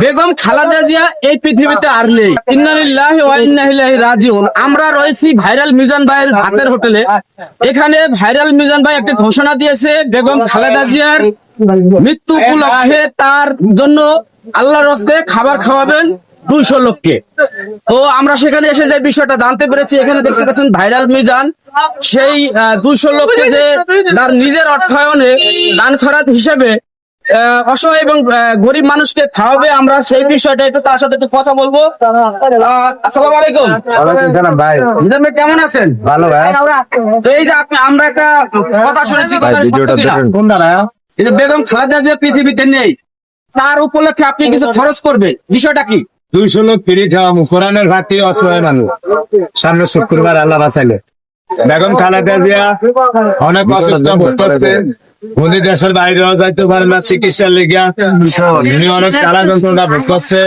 বেগম খালাদা জিয়া এই পৃথিবীতে আর নেই। আমরা রয়েছি ভাইরাল মিজান ভাইয়ের হাতের হোটেলে। এখানে ভাইরাল মিজান ভাই একটা ঘোষণা দিয়েছে, বেগম খালেদা জিয়ার মৃত্যু উপলক্ষে তার জন্য আল্লাহর হস্তে খাবার খাওয়াবেন দুইশো লোককে। তো আমরা সেখানে এসে যে বিষয়টা জানতে পেরেছি, এখানে দেখতে পাচ্ছেন ভাইরাল মিজান। সেই দুইশো লোককে যে তার নিজের অর্থায়নে দান খরাত হিসেবে অসহায় এবং গরিব মানুষকে খাওয়াবে। আমরা সেই বিষয়টা একটু তার সাথে একটু কথা বলব। আসসালামু আলাইকুম। ভাই। কেমন আছেন? ভালো ভাই। তো এই যে আপনি আমরা একটা কথা শুনেছি কথা ভিডিওটা সত্য কিনা? দেখেন। কোনটা না এই যে বেগম খালেদা যে পৃথিবীতে নেই। তার উপলক্ষে আপনি কিছু খরচ করবেন। বিষয়টা কি? দুইশো লোক ফিরি খাওয়াবো কোরআনের ঘাটতি অসহায় মানুষ। সামনে শুক্রবার আল্লাহ বাঁচাইলে। বেগম খালেদা দিয়া অনেক অসুস্থ ভোগ করছে উনি দেশের বাইরেও যাইতে পারে না, চিকিৎসার লেগিয়া। উনি অনেক তারা যন্ত্রণা ভোগ করছে।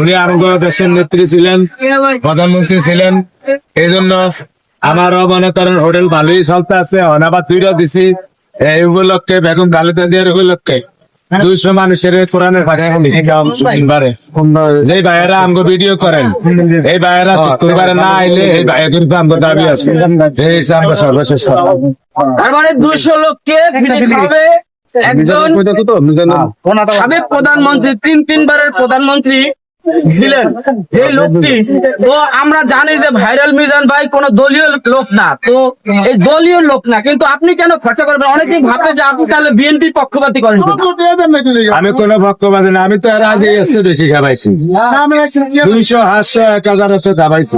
উনি আমাদের দেশের নেত্রী ছিলেন, প্রধানমন্ত্রী ছিলেন। এই জন্য আমারও মনে করেন হোটেল ভালোই চলতে আছে। অনাবার তুইও দিছি। এই উপলক্ষে বেগম খালেদা দিয়ার উপলক্ষে। দুইশো মানুষের কোরআনের যে ভাইয়েরা আমগো ভিডিও করেন এই ভাইয়েরা শুক্রবারে না আইলে এই ভাইয়া কিন্তু আমগো দাবি আছে। এই হিসাবে আমরা সর্বশেষ। তার মানে দুইশো লোককে হবে একজন সাবেক প্রধানমন্ত্রী তিন তিনবারের প্রধানমন্ত্রী ছিলেন যে লোকটি তো আমরা জানি যে ভাইরাল মিজান ভাই কোন দলীয় লোক না। তো এই দলীয় লোক না। কিন্তু আপনি কেন খরচা করবেন? অনেকেই ভাবে যে আপনি তাহলে বিএনপি পক্ষপাতি করেন আমি কোনো পক্ষপাতি না। আমি তো এর আগে এসে বেশি খাবাইছি। দুইশো হাজার এক হাজার হচ্ছে খাবাইছি।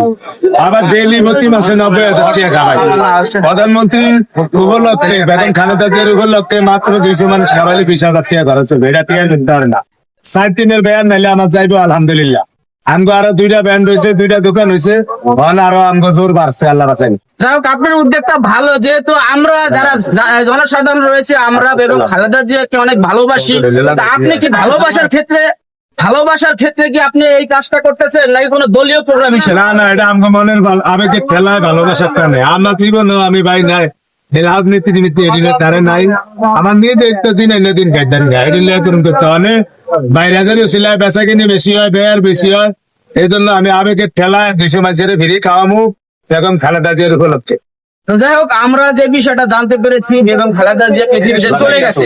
আবার ডেলি প্রতি মাসে নব্বই হাজার টাকা খাবাই। প্রধানমন্ত্রী উপলক্ষে বেতন খালেদা উপলক্ষে মাত্র দুইশো মানুষ খাবাইলে বিশ হাজার টাকা খরচ হবে। এটা টাকা নিতে না সাত দিনের বেয়ার নাইলে আমার যাইবো আলহামদুলিল্লাহ। আমগো আরও দুইটা ব্যান্ড হয়েছে দুইটা দোকান হয়েছে আরও আমগো জোর বাড়ছে আল্লাহ যাই হোক আপনার উদ্যোগটা ভালো যেহেতু আমরা যারা জনসাধারণ রয়েছে আমরা বেগম খালেদা জিয়াকে অনেক ভালোবাসি। আপনি কি ভালোবাসার ক্ষেত্রে ভালোবাসার ক্ষেত্রে কি আপনি এই কাজটা করতেছেন নাকি কোনো দলীয় প্রোগ্রাম হিসেবে? না না এটা আমগো মনের ভালো আবেগে খেলায় ভালোবাসার কারণে। আমার জীবন আমি ভাই নাই। রাজনীতি নিমিত্তে এদিনে তারে নাই। আমার নিয়ে দেখতে দিন এনে দিন গাইদান গাই এদিন করুন করতে অনেক বাইরে যদি সিলাই বেচা কিনি বেশি হয় বেয়ার বেশি হয় এই জন্য আমি আবেগের ঠেলায় দুইশো মানুষের ফিরি খাওয়ামু বেগম খালেদা জিয়ার উপলক্ষে। যাই হোক আমরা যে বিষয়টা জানতে পেরেছি বেগম খালেদা জিয়া পৃথিবীতে চলে গেছে।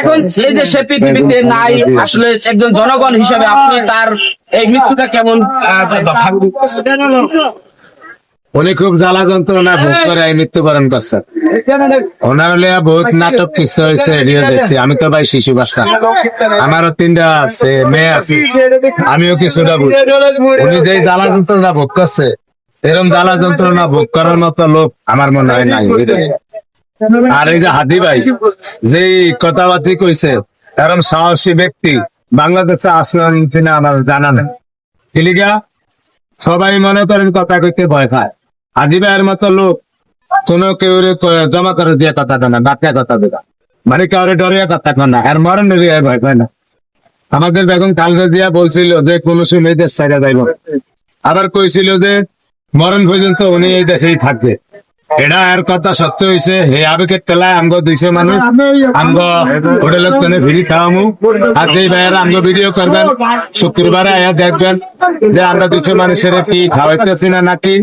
এখন এই যে সে পৃথিবীতে নাই আসলে একজন জনগণ হিসেবে আপনি তার এই মৃত্যুটা কেমন? উনি খুব জ্বালা যন্ত্রণা ভোগ করে এই মৃত্যুবরণ করছে। ওনার লিয়া বহুত নাটক কিছু হয়েছে এড়িয়ে দেখছি। আমি তো ভাই শিশু বাচ্চা। আমারও তিনটা আছে মেয়ে আছে। আমিও কিছুটা বুঝি উনি যে জ্বালা যন্ত্রণা ভোগ করছে এরকম জ্বালা যন্ত্রণা ভোগ করার মতো লোক আমার মনে হয় নাই? আর এই যে হাদি ভাই যে কথাবার্তি কইছে এরকম সাহসী ব্যক্তি বাংলাদেশে আসলেন কিনা আমার জানা নেই। সবাই মনে করেন কথা কইতে ভয় খায় ভাইয়ের মতো লোক, কোন কেউ জমা করে দিয়ে কথা দেয় না ডাকিয়া কথা দেয় মানে কাউরে ডরিয়া কথা কেন না, আর মরণ ভয় পায় না। আমাদের বেগম কালকে দিয়া বলছিল যে, কোনো সময় দেশ সাইডে যাইব আবার কইছিল যে, মরণ পর্যন্ত উনি এই দেশেই থাকবে। এটা আর কথা সত্য হয়েছে হে আবেগের তেলায় আমগো দুইশো মানুষ। হোটেলের কোনে ভিড়ি খাওয়ামু। আর যেই ভাইয়েরা আমগো ভিডিও করবেন, শুক্রবারে আয়া দেখবেন যে আমরা দুইশো মানুষের কি খাওয়াইতেছি না নাকি।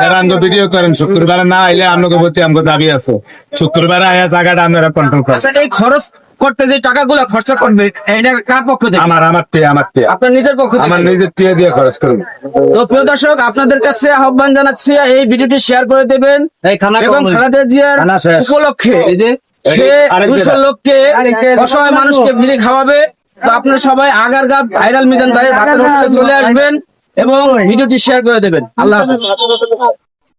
যারা আমগো ভিডিও করেন, শুক্রবারে না আইলে আমগো প্রতি আমগো দাবি আছে। শুক্রবারে আয়া জায়গাটা আপনারা কন্ট্রোল করেন। আচ্ছা করতে যে টাকাগুলো খরচা করবে এটা কার পক্ষ থেকে? আমার আমার টিয়া আমার টিয়া। আপনার নিজের পক্ষ থেকে। আমার নিজের টিয়া দিয়ে খরচ করব তো প্রিয় দর্শক আপনাদের কাছে আহ্বান জানাচ্ছি এই ভিডিওটি শেয়ার করে দেবেন। এবং খালেদা জিয়ার খানা শেষ। উপলক্ষে সে দুশো। লোককে অসহায় মানুষকে ফিরে খাওয়াবে। তো আপনারা সবাই আগারগা ভাইরাল মিজান ভাইয়ের ভাতের হোটেলে চলে আসবেন এবং ভিডিওটি শেয়ার করে দেবেন। আল্লাহ হাফেজ।